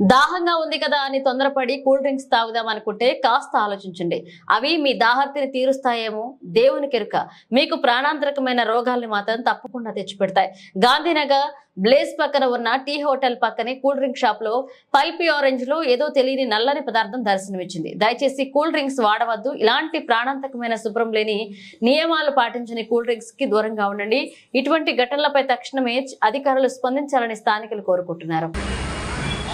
దాహంగా ఉంది కదా అని తొందరపడి కూల్ డ్రింక్స్ తాగుదాం అనుకుంటే కాస్త ఆలోచించండి. అవి మీ దాహర్తిని తీరుస్తాయేమో దేవుని కెరుక. మీకు ప్రాణాంతరకమైన రోగాల్ని మాత్రం తప్పకుండా తెచ్చిపెడతాయి. గాంధీనగర్ బ్లేస్ పక్కన ఉన్న టీ హోటల్ పక్కనే కూల్ డ్రింక్ షాప్లో పల్పి ఆరెంజ్లో ఏదో తెలియని నల్లని పదార్థం దర్శనమిచ్చింది. దయచేసి కూల్ డ్రింక్స్ వాడవద్దు. ఇలాంటి ప్రాణాంతకమైన శుభ్రం లేని నియమాలు పాటించని కూల్ డ్రింక్స్కి దూరంగా ఉండండి. ఇటువంటి ఘటనలపై తక్షణమే అధికారులు స్పందించాలని స్థానికులు కోరుకుంటున్నారు.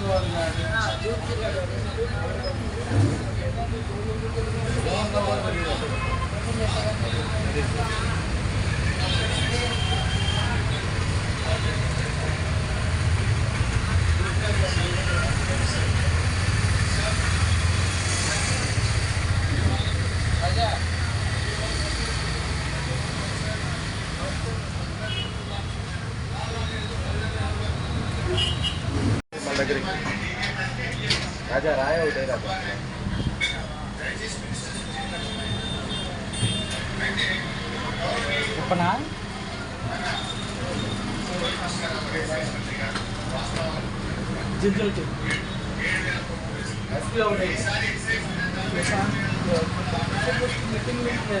Продолжение следует... नगरी राजा राय उदय राजा। अपना जिंदल के एसपी आउट है मीटिंग में है।